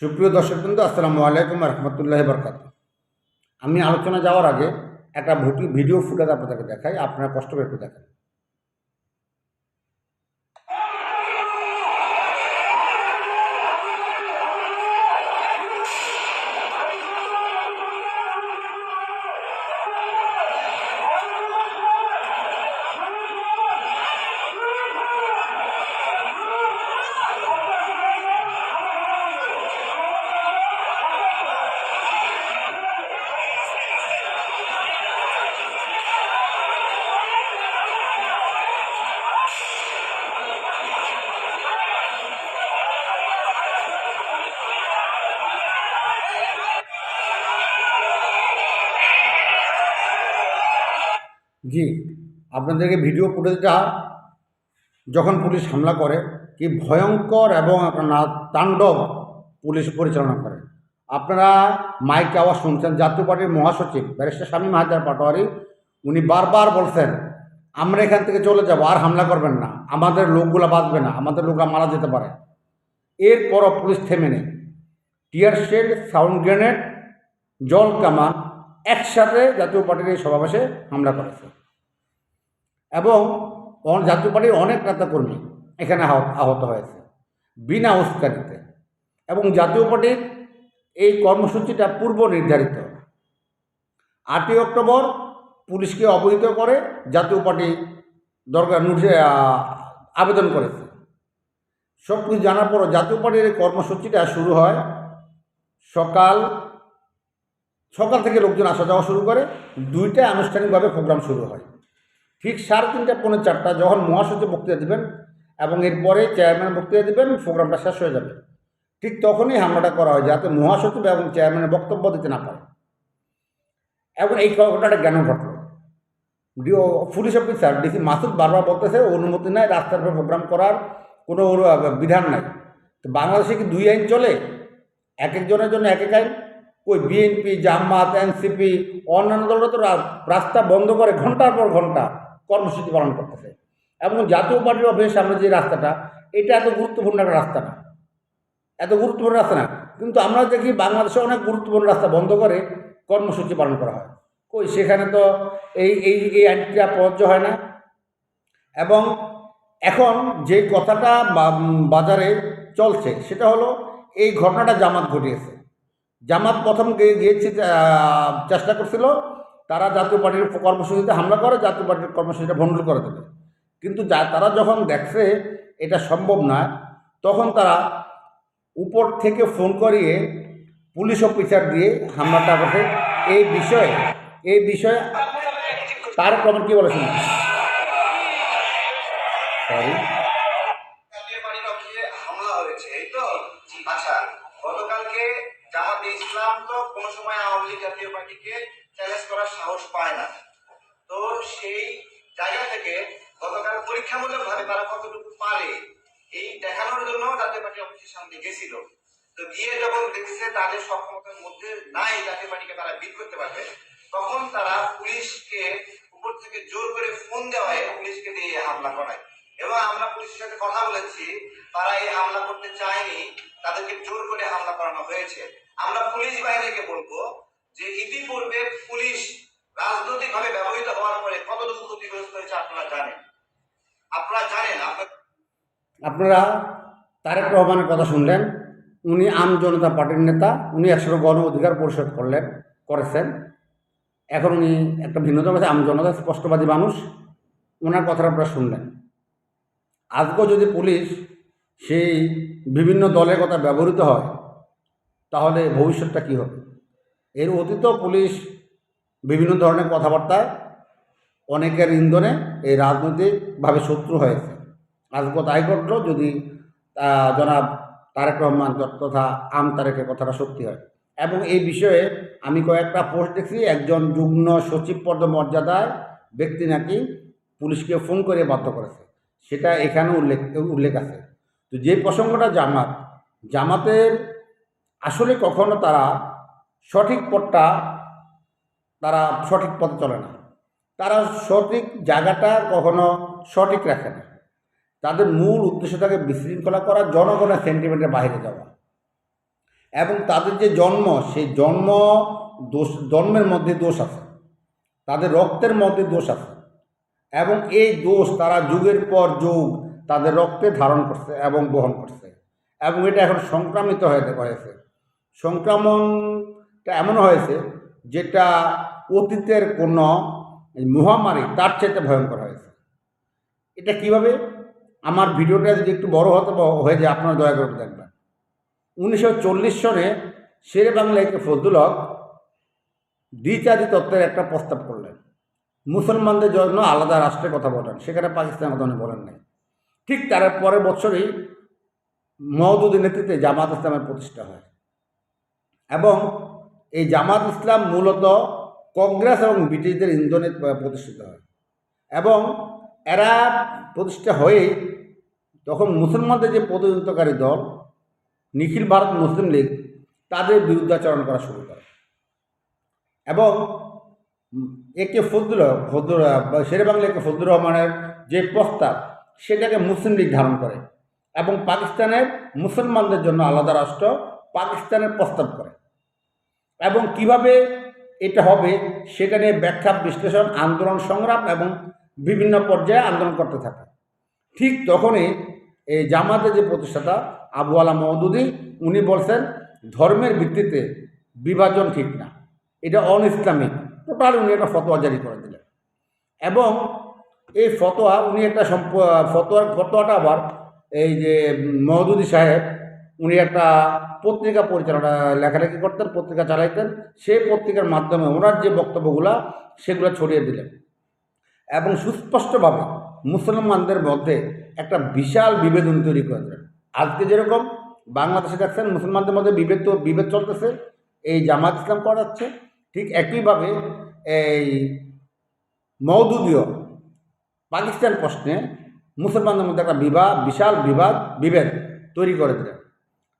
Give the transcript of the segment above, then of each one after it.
সুপ্রিয় দর্শকবৃন্দ, আসসালামু আলাইকুম রহমতুল্লাহ বরকাত আমি আলোচনা যাওয়ার আগে একটা ভিডিও ফুটেজ আপনাদেরকে দেখাই, আপনারা কষ্ট করে একটু দেখেন। জি, আপনাদেরকে ভিডিও ফুটেজটা যখন পুলিশ হামলা করে, কি ভয়ঙ্কর এবং না- তাণ্ডব পুলিশ পরিচালনা করে। আপনারা মাইক আওয়াজ শুনছেন, জাতীয় পার্টির মহাসচিব, ব্যারিস্টার স্বামী মাহাজার পাটোয়ারি, উনি বারবার বলছেন, আমরা এখান থেকে চলে যাব, আর হামলা করবেন না। আমাদের লোকগুলো বাঁচবে না, আমাদের লোকরা মারা যেতে পারে। এরপরও পুলিশ থেমে নেই। টিয়ার শেড, সাউন্ড গ্রেনেড, জল কামান একসাথে জাতীয় পার্টির এই সমাবেশে হামলা করেছে। এবং জাতীয় পার্টির অনেক নেতাকর্মী এখানে আহত- হয়েছে, বিনা উস্কানিতে। এবং জাতীয় পার্টির এই কর্মসূচিটা পূর্ব নির্ধারিত। আটই অক্টোবর পুলিশকে অবহিত করে জাতীয় পার্টি দরকার নোটিশে আবেদন করেছে। সব কিছু জানার পরও জাতীয় পার্টির এই কর্মসূচিটা শুরু হয় সকাল সকাল থেকে লোকজন আসা যাওয়া শুরু করে দুইটা আনুষ্ঠানিকভাবে প্রোগ্রাম শুরু হয়। ঠিক সাড়ে তিনটা, পৌনে চারটা, যখন মহাসচিব বক্তৃতা দেবেন এবং এরপরে চেয়ারম্যান বক্তৃতা দেবেন, প্রোগ্রামটা শেষ হয়ে যাবে। ঠিক তখনই হামলাটা করা হয় যাতে মহাসচিব এবং চেয়ারম্যানের বক্তব্য দিতে না পারে। এবং এই ঘটনাটা কেন ঘটলো? পুলিশ অফিসার ডিসি মাসুদ বারবার বলতেছে অনুমতি নাই রাস্তার উপর প্রোগ্রাম করার কোনো বিধান নাই। তো বাংলাদেশে কি দুই আইন চলে? এক একজনের জন্য এক এক আইন? ওই বিএনপি জামাত এনসিপি অন্যান্য দলরা তো রাস্তা বন্ধ করে ঘণ্টার পর ঘণ্টা কর্মসূচি পালন করতেছে। এবং জাতীয় পার্টির অফিসের সামনে যে রাস্তাটা, এটা এত গুরুত্বপূর্ণ একটা রাস্তা না। এত গুরুত্বপূর্ণ রাস্তা না। কিন্তু আমরা দেখি বাংলাদেশে অনেক গুরুত্বপূর্ণ রাস্তা বন্ধ করে কর্মসূচি পালন করা হয়। কই, সেখানে তো এই এই এই আইনটা প্রযোজ্য হয় না। এবং এখন যে কথাটা বাজারে চলছে, সেটা হলো এই ঘটনাটা জামাত ঘটিয়েছে। জামাত প্রথম গিয়ে গিয়েছে চেষ্টা করছিল তারা জাতীয় পার্টির কর্মসূচিতে হামলা করে, জাতীয় পার্টির কর্মসূচিটা ভণ্ডুল করে দেবে। কিন্তু যা, তারা যখন দেখছে এটা সম্ভব না, তখন তারা উপর থেকে ফোন করিয়ে পুলিশ অফিসার দিয়ে হামলাটা করছে এই বিষয়ে এই বিষয়ে তার কমেন্ট কী বলেছেন? সরি এই দেখানোর জন্য জাতীয় পার্টি অফিসের সামনে গেছিল। তো গিয়ে যখন দেখছে তাদের সক্ষমতার মধ্যে নাই জাতীয় পার্টিকে তারা বিট করতে পারবে, তখন তারা পুলিশকে উপর থেকে জোর করে ফোন দেওয়ায় পুলিশকে দিয়ে হামলা করায়। এবং আমরা পুলিশের সাথে কথা বলেছি, তারা এই হামলা করতে চায়নি, তাদেরকে জোর করে হামলা করানো হয়েছে। আমরা পুলিশ বাহিনীকে বলব যে ইতিপূর্বে পুলিশ রাজনৈতিক ভাবে ব্যবহৃত হওয়ার পরে কতটুকু ক্ষতিগ্রস্ত হয়েছে আপনারা জানেন? আপনারা জানেন, আপনার আপনারা তারেক রহমানের কথা শুনলেন, উনি আম জনতা পার্টির নেতা, উনি একশো গণ অধিকার পরিষদ করলেন, করেছেন। এখন উনি একটা ভিন্নতা আছে, আম জনতা, স্পষ্টবাদী মানুষ, ওনার কথাটা আপনারা শুনলেন। আজকেও যদি পুলিশ সেই বিভিন্ন দলের কথা ব্যবহৃত হয়, তাহলে ভবিষ্যৎটা কী হবে? এর অতীতেও পুলিশ বিভিন্ন ধরনের কথাবার্তায় অনেকের ইন্ধনে এই রাজনৈতিকভাবে শত্রু হয়েছে। তাই ঘটলো যদি জনাব তারেক রহমান তথা আম তারেকের কথাটা সত্যি হয়। এবং এই বিষয়ে আমি কয়েকটা পোস্ট দেখছি, একজন যুগ্ম সচিব পদ মর্যাদায় ব্যক্তি নাকি পুলিশকে ফোন করে বাধ্য করেছে। সেটা এখানে উল্লেখ উল্লেখ আছে। তো যে প্রসঙ্গটা জামাত, জামাতের আসলে কখনো তারা সঠিক পথটা, তারা সঠিক পথে চলে না। তারা সঠিক জায়গাটা কখনো সঠিক রাখে না। তাদের মূল উদ্দেশ্য থাকে বিশৃঙ্খলা করা, জনগণের সেন্টিমেন্টের বাইরে যাওয়া। এবং তাদের যে জন্ম, সেই জন্ম দোষ, জন্মের মধ্যে দোষ আছে। তাদের রক্তের মধ্যে দোষ আছে। এবং এই দোষ তারা যুগের পর যুগ তাদের রক্তে ধারণ করছে এবং বহন করছে। এবং এটা এখন সংক্রামিত হয়ে, হয়েছে। সংক্রমণটা এমন হয়েছে যেটা অতীতের কোনো মহামারী তার চাইতে ভয়ঙ্কর হয়েছে। এটা কীভাবে? আমার ভিডিওটা যদি একটু বড় হতে হয়ে যায়, আপনারা দয়া করে দেখবেন। উনিশশো চল্লিশ সনে শেরে বাংলাকে ফজলুল হক দ্বিচারি তত্ত্বের একটা প্রস্তাব করলেন। মুসলমানদের জন্য আলাদা রাষ্ট্রের কথা বলেন। সেখানে পাকিস্তানের কথা বলেন নাই। ঠিক তার পরের বছরই মহদুদের নেতৃত্বে জামাত ইসলামের প্রতিষ্ঠা হয়। এবং এই জামাত ইসলাম মূলত কংগ্রেস এবং ব্রিটিশদের ইন্ধনে প্রতিষ্ঠিত হয়। এবং এরা প্রতিষ্ঠা হয়েই তখন মুসলমানদের যে প্রতিনিধিত্বকারী দল, নিখিল ভারত মুসলিম লীগ, তাদের বিরুদ্ধাচরণ করা শুরু করে। এবং একে ফজলুর ফজলুর, শেরে বাংলা একে ফজলুর রহমানের যে প্রস্তাব, সেটাকে মুসলিম লীগ ধারণ করে এবং পাকিস্তানের মুসলমানদের জন্য আলাদা রাষ্ট্র পাকিস্তানের প্রস্তাব করে। এবং কীভাবে এটা হবে, সেটা নিয়ে ব্যাখ্যা, বিশ্লেষণ, আন্দোলন সংগ্রাম এবং বিভিন্ন পর্যায়ে আন্দোলন করতে থাকে। ঠিক তখনই এই জামাতের যে প্রতিষ্ঠাতা আবু আলা মহদুদি, উনি বলছেন, ধর্মের ভিত্তিতে বিভাজন ঠিক না। এটা অন ইসলামিক টোটাল উনি একটা ফতোয়া জারি করে দিলেন। এবং এই ফতোয়া, উনি একটা সম্প, ফতোয়ার, ফতোয়াটা আবার এই যে মহদুদি সাহেব, উনি একটা পত্রিকা পরিচালনা, লেখালেখি করতেন, পত্রিকা চালাইতেন, সেই পত্রিকার মাধ্যমে ওনার যে বক্তব্যগুলা, সেগুলো ছড়িয়ে দিলেন। এবং সুস্পষ্টভাবে মুসলমানদের মধ্যে একটা বিশাল বিভেদন তৈরি করে দিলেন আজকে যেরকম বাংলাদেশে দেখছেন মুসলমানদের মধ্যে বিভেদ তো বিভেদ চলতেছে, এই জামাত ইসলাম করাচ্ছে, ঠিক একইভাবে এই মৌদুদীয় পাকিস্তান প্রশ্নে মুসলমানদের মধ্যে একটা বিবাদ বিশাল বিবাদ, বিভেদ তৈরি করে দিলেন।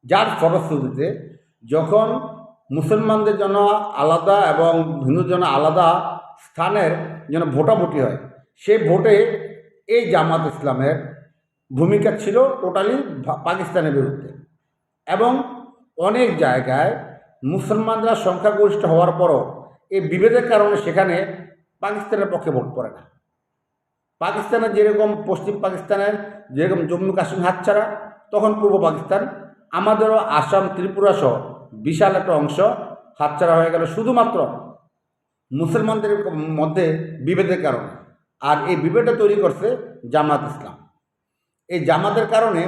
যার ফলশ্রুতিতে যখন মুসলমানদের জন্য আলাদা এবং হিন্দুদের জন্য আলাদা স্থানের যেন ভোটাভুটি হয় সেই ভোটে এই জামাত ইসলামের ভূমিকা ছিল টোটালি পাকিস্তানের বিরুদ্ধে। এবং অনেক জায়গায় মুসলমানরা সংখ্যাগরিষ্ঠ হওয়ার পরও এই বিভেদের কারণে সেখানে পাকিস্তানের পক্ষে ভোট পড়ে না। পাকিস্তানের যেরকম পশ্চিম পাকিস্তানের, যেরকম জম্মু কাশ্মীর হাতছাড়া, তখন পূর্ব পাকিস্তান, আমাদেরও আসাম, ত্রিপুরা সহ বিশাল একটা অংশ হাতছাড়া হয়ে গেল শুধুমাত্র মুসলমানদের মধ্যে বিভেদের কারণে। আর এই বিভেদটা তৈরি করছে জামাত ইসলাম। এই জামাতের কারণে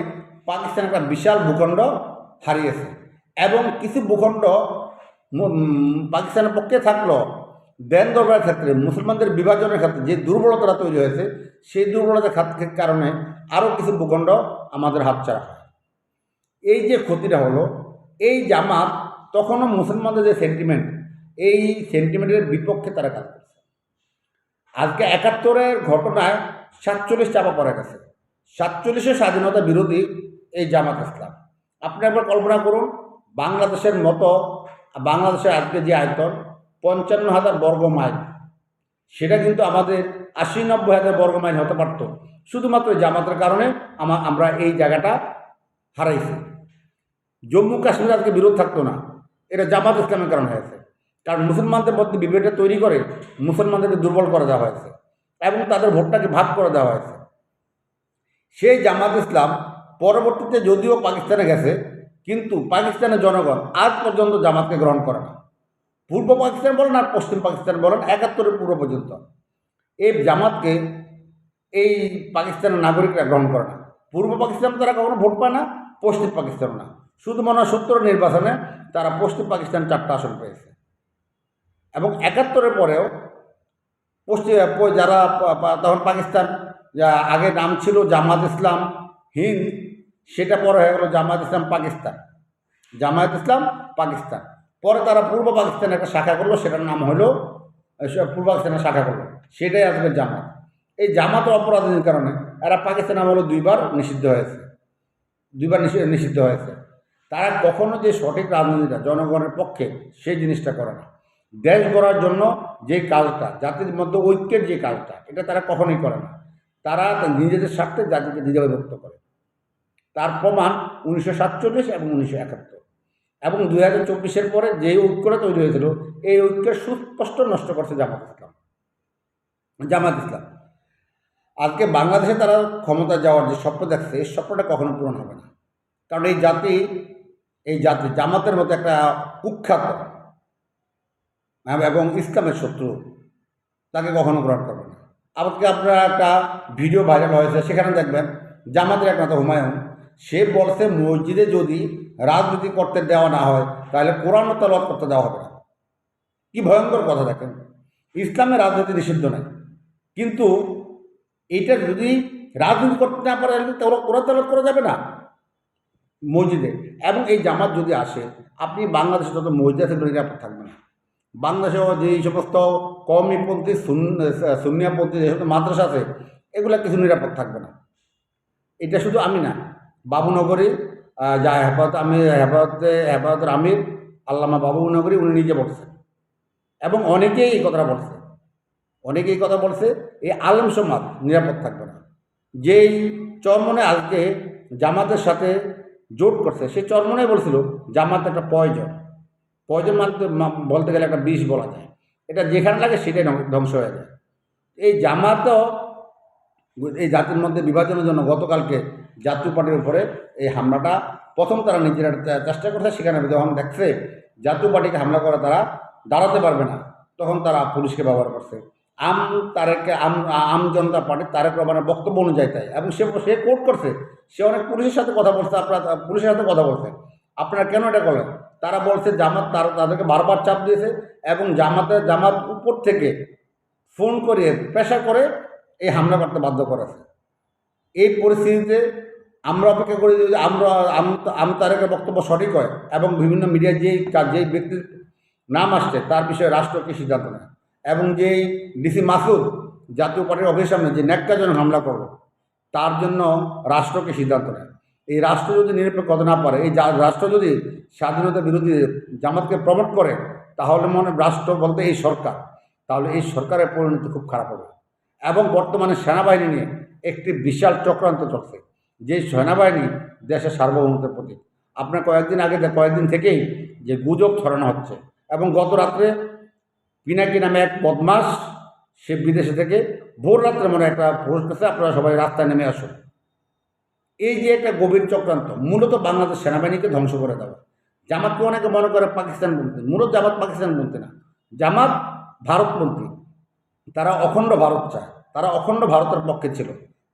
পাকিস্তান একটা বিশাল ভূখণ্ড হারিয়েছে। এবং কিছু ভূখণ্ড পাকিস্তানের পক্ষে থাকল। দেন দরবারের ক্ষেত্রে, মুসলমানদের বিভাজনের ক্ষেত্রে যে দুর্বলতাটা তৈরি হয়েছে, সেই দুর্বলতার কারণে আরও কিছু ভূখণ্ড আমাদের হাতছাড়া হয় এই যে ক্ষতিটা হলো, এই জামাত তখনও মুসলমানদের যে সেন্টিমেন্ট এই সেন্টিমেন্টের বিপক্ষে তারা কাজ করছে। আজকে একাত্তরের ঘটনায় সাতচল্লিশ চাপা পড়ে গেছে। সাতচল্লিশের স্বাধীনতা বিরোধী এই জামাত ইসলাম। আপনি একবার কল্পনা করুন, বাংলাদেশের মতো বাংলাদেশের আজকে যে আয়তন, পঞ্চান্ন হাজার বর্গ মাইল। সেটা কিন্তু আমাদের আশি, নব্বই হাজার বর্গ মাইল হতে পারত। শুধুমাত্র জামাতের কারণে আমা আমরা এই জায়গাটা হারাইছি। জম্মু কাশ্মীর আজকে বিরোধ থাকতো না। এটা জামাত ইসলামের কারণে হয়েছে। কারণ মুসলমানদের মধ্যে বিভেদটা তৈরি করে মুসলমানদেরকে দুর্বল করে দেওয়া হয়েছে এবং তাদের ভোটটাকে ভাগ করে দেওয়া হয়েছে। সেই জামাত ইসলাম পরবর্তীতে যদিও পাকিস্তানে গেছে, কিন্তু পাকিস্তানের জনগণ আজ পর্যন্ত জামাতকে গ্রহণ করে না। পূর্ব পাকিস্তান বলেন আর পশ্চিম পাকিস্তান বলেন, একাত্তরের পূর্ব পর্যন্ত। এই জামাতকে এই পাকিস্তানের নাগরিকরা গ্রহণ করে না। পূর্ব পাকিস্তান তারা কখনো ভোট পায় না, পশ্চিম পাকিস্তানও না। শুধু মনে হয় সত্তর নির্বাচনে তারা পশ্চিম পাকিস্তান চারটা আসন পেয়েছে। এবং একাত্তরের পরেও পশ্চিম যারা তখন পাকিস্তান যা আগে নাম ছিল জামাত ইসলাম হিন্দ, সেটা পরে হয়ে গেল জামাত ইসলাম পাকিস্তান। জামায়াত ইসলাম পাকিস্তান। পরে তারা পূর্ব পাকিস্তানে একটা শাখা করল, সেটার নাম হলো পূর্ব পাকিস্তানের শাখা করল। সেটাই আজকে জামাত। এই জামাত অপরাধের কারণে এরা পাকিস্তান আমলে দুইবার নিষিদ্ধ হয়েছে। দুইবার নিষি- নিষিদ্ধ হয়েছে। তারা কখনো যে সঠিক রাজনীতিটা জনগণের পক্ষে সেই জিনিসটা করে না। দেশ গড়ার জন্য যে কাজটা, জাতির মধ্যে ঐক্যের যে কাজটা, এটা তারা কখনোই করে না। তারা নিজেদের স্বার্থে জাতিকে দ্বিধা বিভক্ত করে। তার প্রমাণ উনিশশো সাতচল্লিশ এবং উনিশশো একাত্তর। এবং দুই হাজার চব্বিশের পরে যে ঐক্যটা তৈরি হয়েছিল, এই ঐক্যের সুস্পষ্ট নষ্ট করছে জামাত ইসলাম। জামাত ইসলাম। আজকে বাংলাদেশে তারা ক্ষমতা যাওয়ার যে স্বপ্ন দেখছে, এই স্বপ্নটা কখনো পূরণ হবে না। কারণ এই জাতি এই জাতি জামাতের মতো একটা কুখ্যাত এবং ইসলামের শত্রু, তাকে কখনো গ্রহণ করবে আজকে আপনার একটা ভিডিও ভাইরাল হয়েছে, সেখানে দেখবেন জামাতের এক নেতা হুমায়ুন। সে বলছে, মসজিদে যদি রাজনীতি করতে দেওয়া না হয়, তাহলে কোরআন তলব করতে দেওয়া হবে না। কি ভয়ঙ্কর কথা দেখেন। ইসলামে রাজনীতি নিষিদ্ধ নাই। কিন্তু এটা যদি রাজনীতি করতে না পারে, তাহলে কোরআন তলব করা যাবে না মসজিদে। এবং এই জামাত যদি আসে, আপনি বাংলাদেশে যত মসজিদ আছে সেগুলো নিরাপদ থাকবে না। বাংলাদেশে যে এই সমস্ত কমিপন্থী সুন্নিয়াপন্থী যে সমস্ত মাদ্রাসা আছে, এগুলো কিছু নিরাপদ থাকবে না। এটা শুধু আমি না, বাবুনগরী যা হেফাজত আমি, হেফাজতে, হেফাজতের আমির, আল্লামা বাবুনগরী, উনি নিজে বলছেন। এবং অনেকেই এই কথাটা বলছে। অনেকেই কথা বলছে, এই আলম সমাজ নিরাপদ থাকবে না। যেই চরমনে আজকে জামাতের সাথে জোট করছে, সে চরমনে বলছিল, জামাত একটা পয়জন। পয়জন মানতে বলতে গেলে একটা বিষ বলা যায়। এটা যেখানে লাগে সেটাই ধ্বংস হয়ে যায়। এই জামাতও এই জাতির মধ্যে বিভাজনের জন্য গতকালকে জাতীয় পার্টির উপরে এই হামলাটা প্রথম তারা নিজেরা চেষ্টা করছে, সেখানে যখন দেখছে জাতীয় পার্টিকে হামলা করে তারা দাঁড়াতে পারবে না, তখন তারা পুলিশকে ব্যবহার করছে। আম তারেককে আম আম জনতা পার্টি তারেক রহমানের বক্তব্য অনুযায়ী তাই, এবং সে সে কোর্ট করছে। সে অনেক পুলিশের সাথে কথা বলছে, আপনারা পুলিশের সাথে কথা বলছে আপনারা কেন এটা করলেন? তারা বলছে জামাত তার তাদেরকে বারবার চাপ দিয়েছে এবং জামাতের জামাত উপর থেকে ফোন করে, পেশা করে এই হামলা করতে বাধ্য করেছে। এই পরিস্থিতিতে আমরা অপেক্ষা করি যে আমরা আম- তারেকের বক্তব্য সঠিক হয় এবং বিভিন্ন মিডিয়ায় যেই যেই ব্যক্তির নাম আসছে তার বিষয়ে রাষ্ট্র কি সিদ্ধান্ত নেয়। এবং যেই ডিসি মাসুদ জাতীয় পার্টির অফিসের সামনে যে ন্যাক্কাজনক হামলা করল, তার জন্য রাষ্ট্রকে সিদ্ধান্ত নেয়। এই রাষ্ট্র যদি নিরপেক্ষ না পারে, এই রাষ্ট্র যদি স্বাধীনতা বিরোধী জামাতকে প্রমোট করে, তাহলে মনে রাষ্ট্র বলতে এই সরকার। তাহলে এই সরকারের পরিণতি খুব খারাপ হবে। এবং বর্তমানে সেনাবাহিনী নিয়ে একটি বিশাল চক্রান্ত চলছে। যে সেনাবাহিনী দেশের সার্বভৌমত্বের প্রতি আপনার কয়েকদিন আগে কয়েকদিন থেকেই যে গুজব ছড়ানো হচ্ছে। এবং গত রাত্রে পিনাকি নামে এক বদমাস সে বিদেশে থেকে ভোর রাত্রে মনে একটা পোস্ট করছে আপনারা সবাই রাস্তায় নেমে আসুন। এই যে একটা গভীর চক্রান্ত, মূলত বাংলাদেশ সেনাবাহিনীকে ধ্বংস করে দেওয়া। জামাতকে অনেকে মনে করে পাকিস্তান বলতে মূলত জামাত পাকিস্তান বলতে না। জামাত ভারতপন্থী তারা অখণ্ড ভারত চায়। তারা অখণ্ড ভারতের পক্ষে ছিল।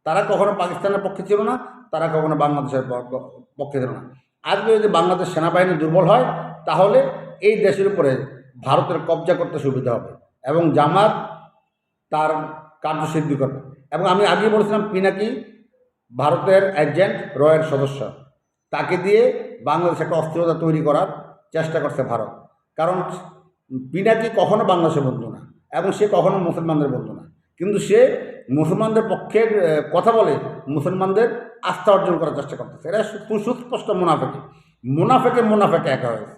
তারা কখনো পাকিস্তানের পক্ষে ছিল না, তারা কখনো বাংলাদেশের পক্ষে ছিল না। আজকে যদি বাংলাদেশ সেনাবাহিনী দুর্বল হয়, তাহলে এই দেশের উপরে ভারতের কবজা করতে সুবিধা হবে এবং জামাত তার কার্যসিদ্ধি করবে। এবং আমি আগেই বলেছিলাম, পিনাকি ভারতের এজেন্ট রয়ের সদস্য। তাকে দিয়ে বাংলাদেশে একটা অস্থিরতা তৈরি করার চেষ্টা করছে ভারত। কারণ পিনাকি কখনো বাংলাদেশের বন্ধু না, এবং সে কখনো মুসলমানদের বন্ধু না। কিন্তু সে মুসলমানদের পক্ষের কথা বলে মুসলমানদের আস্থা অর্জন করার চেষ্টা করতেছে। এটা সুস্পষ্ট মুনাফেকে। মুনাফেকে মুনাফেকে একা হয়েছে।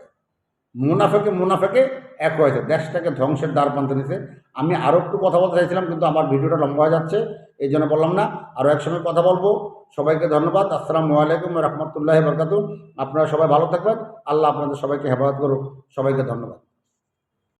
মুনাফেকে মুনাফেকে এক হয়েছে। দেশটাকে ধ্বংসের দ্বার প্রান্তে নিছে। আমি আরও একটু কথা বলতে চাইছিলাম, কিন্তু আমার ভিডিওটা লম্বা হয়ে যাচ্ছে। এই জন্য বললাম না। আরও এক সময় কথা বলব। সবাইকে ধন্যবাদ। আসসালামু আলাইকুম রহমতুল্লাহ বরকাতু আপনারা সবাই ভালো থাকবেন। আল্লাহ আপনাদের সবাইকে হেফাজত করুক। সবাইকে ধন্যবাদ।